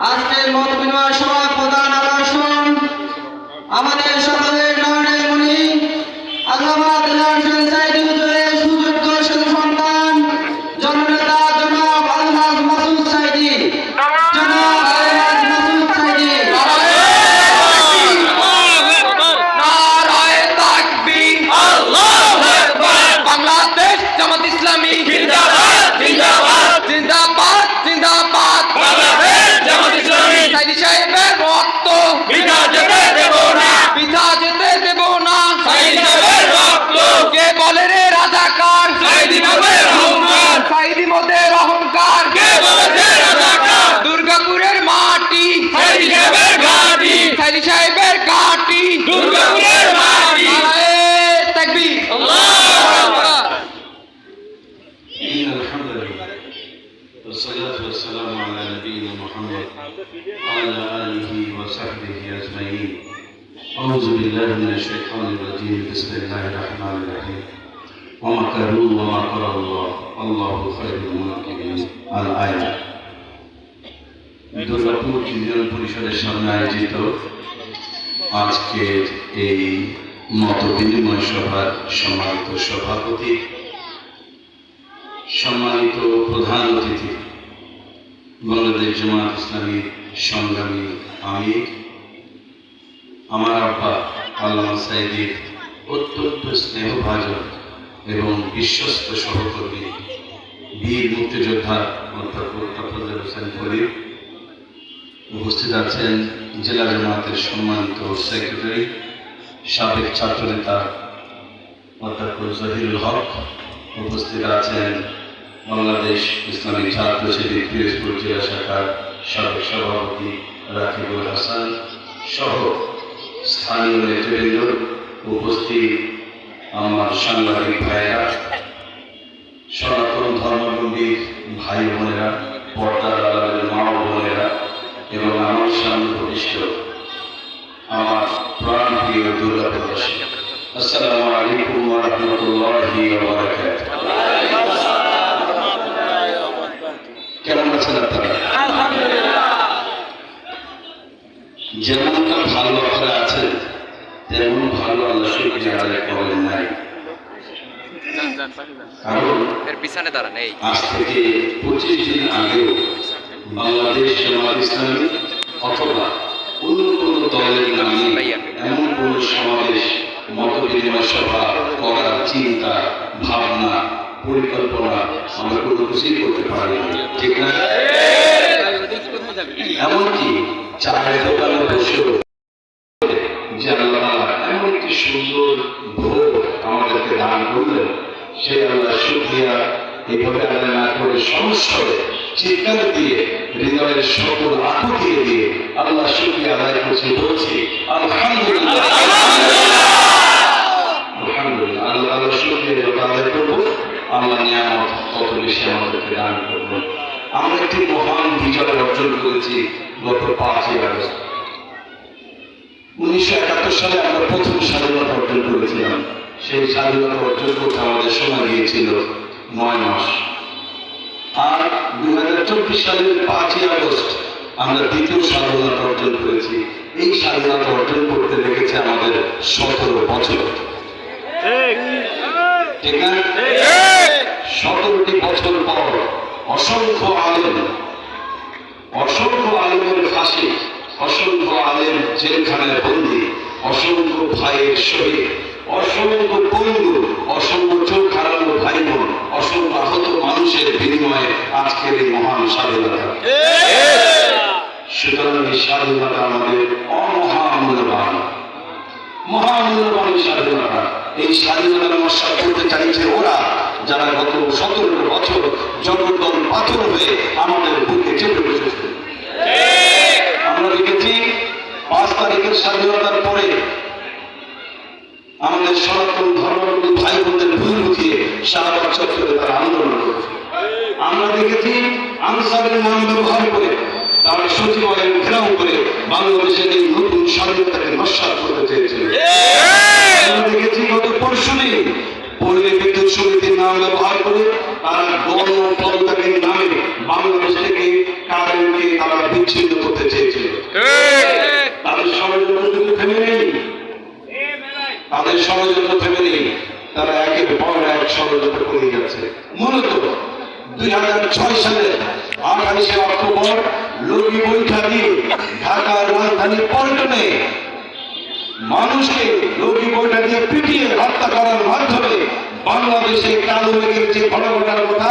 আজকের মত বিনিময় ومكروا ومكر الله الله خير الماكرين الآية দুর্গাপুর ইউনিয়ন পরিষদের সামনে আয়োজিত আজকের এই মত বিনিময় সভার সম্মানিত সভাপতি সম্মানিত প্রধান অতিথি বাংলাদেশ জামাত ইসলামী সংগ্রামী আমির আমার আব্বা আল্লামা সাইদির অত্যন্ত স্নেহভাজন এবং বিশ্বস্ত সহকর্মী, বীর মুক্তিযোদ্ধা অর্থাৎ মোত্তাফাজ্জল হোসেন ফরিদ। উপস্থিত আছেন জেলা জামাতের সম্মানিত সেক্রেটারি, সাবেক ছাত্রনেতা অর্থাৎ জহিরুল হক। উপস্থিত আছেন বাংলাদেশ ইসলামী ছাত্র শিবির পিরোজপুর জেলা শাখার সাবেক সভাপতি রাকিবুল হাসান সহ স্থানীয় নেতৃবৃন্দ উপস্থিত আমার সাংবাদিক ভাইয়েরা সনাতন ধর্মাবলম্বী ভাই বোনেরা পর্দার আলাদের মা বোনেরা এবং আমার সামনে প্রতিষ্ঠ আমার প্রাণ প্রিয় দুর্গাপ্রবাসী আসসালামু আলাইকুম ওয়া রাহমাতুল্লাহি ওয়া বারাকাতুহু। কেমন আছেন আপনারা? যেমনটা ভালো তেমন ভালো আল্লাহ শুকরিয়া আদায় করেন নাই। এর পিছনে দাঁড়ান এই। আজ থেকে পঁচিশ দিন আগেও বাংলাদেশ জামাত ইসলামী অথবা অন্য কোনো দলের নামে এমন কোন সমাবেশ মত বিনিময় সভা করার চিন্তা ভাবনা পরিকল্পনা আমরা কোনো কিছুই করতে পারি ঠিক না? এমনকি চায়ের দোকানে বসেও যে আল্লাহ তাআলা এমন একটি সুন্দর ভোগ আমাদেরকে দান করলেন। সেই আল্লাহ শুকরিয়া এইভাবে আদায় না করে সংস্করে চিৎকার দিয়ে, হৃদয়ের সকল আকুতি দিয়ে আল্লাহ শুকরিয়া আদায় করছি বলছি, আলহামদুলিল্লাহ। আমরা একটি মহান বিজয় অর্জন করেছি গত পাঁচই আগস্ট। উনিশশো একাত্তর সালে আমরা প্রথম স্বাধীনতা অর্জন করেছিলাম। সেই স্বাধীনতা অর্জন করতে আমাদের সময় গিয়েছিল নয় মাস। আর দুই হাজার চব্বিশ সালের পাঁচই আগস্ট আমরা দ্বিতীয় স্বাধীনতা অর্জন করেছি। এই স্বাধীনতা অর্জন করতে লেগেছে আমাদের সতেরো বছর। ঠিক সতেরোটি বছর পর অসংখ্য আলেম, অসংখ্য আলেমের ফাঁসি অসংখ্য আলেম জেলখানায় বন্দি, অসংখ্য ভাইয়ের শহীদ অসংখ্য পঙ্গু অসংখ্য চোখ হারানো ভাই বোন অসংখ্য আহত মানুষের বিনিময়ে আজকের এই মহান স্বাধীনতা। সুতরাং এই স্বাধীনতা আমাদের অমহামূল্যবান, মহামূল্যবান এই স্বাধীনতা। এই স্বাধীনতার নস্বাদ করতে চাইছে ওরা যারা গত সতেরো বছর জগদ্দল পাথর হয়ে আমাদের বুকে চেপে বসেছে। আমরা দেখেছি পাঁচ তারিখের স্বাধীনতার পরে আমাদের সনাতন ধর্মাবলম্বী ভাই বোনদের ভুল লুকিয়ে শাহবাগ চত্বরে তারা আন্দোলন করেছে। আমরা দেখেছি, আনসারের নাম ব্যবহার করে তারা সচিবালয় ঘেরাও করে বাংলাদেশের এই নতুন স্বাধীনতাকে নস্বাত করতে চেয়েছিল। আমরা দেখেছি, গত পরশু দিন পল্লী বিদ্যুৎ সমিতির নাম ব্যবহার করে তারা গণ নামে বাংলাদেশ থেকে কারেন্টকে তারা বিচ্ছিন্ন করতে তাদের ষড়যন্ত্র কিন্তু থেমে নেই। তাদের ষড়যন্ত্র থেমে তারা একে পর এক ষড়যন্ত্র করে যাচ্ছে। মূলত দুই হাজার ছয় সালের আঠাশে অক্টোবর লগি বৈঠা দিয়ে ঢাকার রাজধানী পল্টনে মানুষকে লগি বৈঠা দিয়ে পিটিয়ে হত্যা করার মাধ্যমে বাংলাদেশে কালো মেঘের যে ঘটনার কথা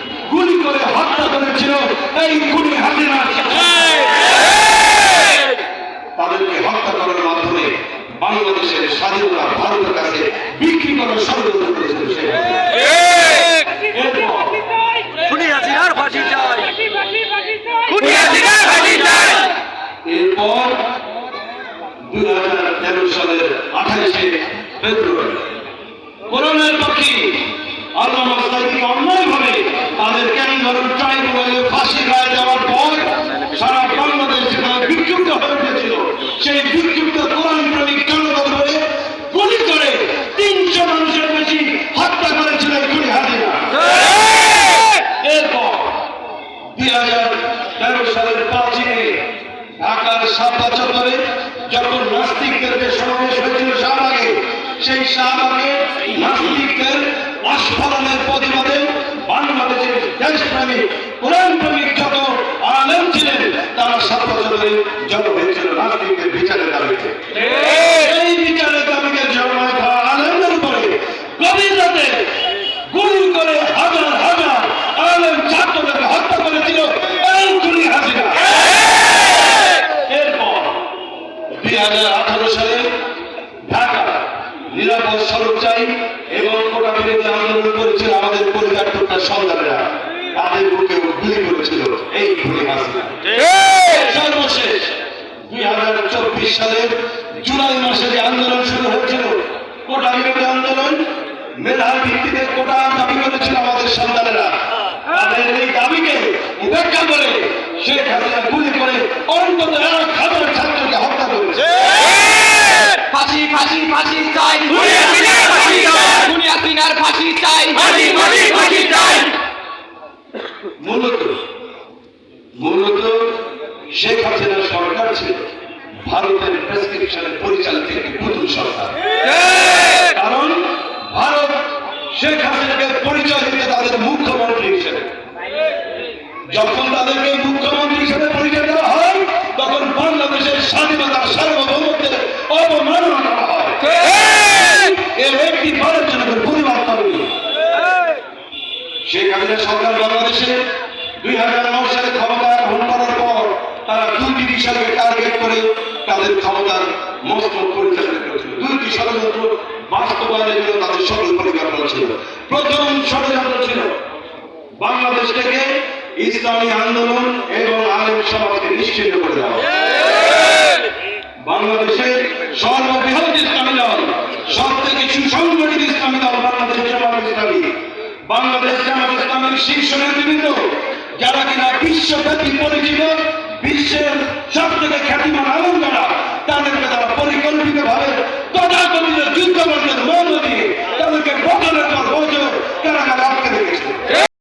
গুলি করে হত্যা করেছিল এই খুনি হাজিরা তাদেরকে হত্যা করার মাধ্যমে বাংলাদেশের স্বাধীনতা ভারতের কাছে বিক্রি করার ষড়যন্ত্র করেছিল সে। এরপর দুই হাজার তেরো সালের আঠাইশে ফেব্রুয়ারি। কোরআনের পক্ষে আল্লাহ সাইদিকে অন্যায়ভাবে সেই বিক্ষুব্ধ কোরআন ধরে এরপর দুই হাজার তেরো ঢাকার সাতটা চত্বরে যখন নাস্তিকদেরকে সমাবেশ হয়েছিল শাহবাগে, সেই শাহবাগে নাস্তিকদের বাংলাদেশের দেশপ্রেমী কোরআন প্রেমিক যত আলেম ছিলেন তারা চত্বরে জড়ো হয়েছিল রাজনীতির বিচারের দাবিতে। এই বিচারের দাবিতে জন্ম আলেমদের উপরে। গভীর রাতে গুলি করে হাজার হাজার আলেম ছাত্রদেরকে হত্যা করেছিল এই গুলি হাসিনা এরপর দুই হাজার আঠারো সালে ঢাকা নিরাপদ সড়ক চাই এবং কোটা বিরোধী আন্দোলন করেছিল আমাদের পরিকাঠামোটা সন্তানেরা তাদের বুকে গুলি করেছিল এই সর্বশেষ দুই হাজার চব্বিশ সালের জুলাই মাসে যে আন্দোলন শুরু হয়েছিল কোটা বিরোধী আন্দোলন মেধার ভিত্তিতে কোটা দাবি করেছিল আমাদের সন্তানেরা। তাদের এই দাবিকে উপেক্ষা করে শেখ হাসিনা গুলি করে অন্তত এক হাজার ছাত্রকে হত্যা করেছে। ফাঁসি ফাঁসি ফাঁসি চাই। ফাঁসি ফাঁসি ফাঁসি চাই। মূলত মূলত শেখ হাসিনার সরকার ছিল ভারতের প্রেসক্রিপশনে পরিচালিত একটি নতুন সরকার কারণ ভারত শেখ হাসিনাকে পরিচয় দিতে তাদের মুখ্যমন্ত্রী হিসেবে। যখন তাদেরকে মুখ্যমন্ত্রী হিসেবে পরিচয় দেওয়া হয় তখন বাংলাদেশের স্বাধীনতা সার্বভৌমত্বের অবমাননা করা হয়। এর একটি ভারত জনগণ প্রতিবাদ শেখ হাসিনা সরকার বাংলাদেশে দুই হাজার নয় সালে ক্ষমতা গ্রহণ করার পর তারা দুটি বিষয়কে টার্গেট করে তাদের ক্ষমতার মস্তক পরিচালনা করেছিল। দুইটি ষড়যন্ত্র বাস্তবায়নের জন্য তাদের সকল পরিকল্পনা ছিল প্রথম ষড়যন্ত্র ছিল বাংলাদেশ থেকে ইসলামী আন্দোলন এবং আলেম সমাজকে নিশ্চিন্ন করে দেওয়া। বাংলাদেশের সর্ববৃহৎ ইসলামী দল সব থেকে সুসংগঠিত ইসলামী দল বাংলাদেশ জামাত ইসলামী। বাংলাদেশ জামাত ইসলামের শীর্ষ নেতৃবৃন্দ যারা কিনা বিশ্বব্যাপী পরিচিত, বিশ্বের সব থেকে খ্যাতিমান আলম তাদেরকে তারা পরিকল্পিত ভাবে তথাকথিত যুদ্ধ বন্ধের মন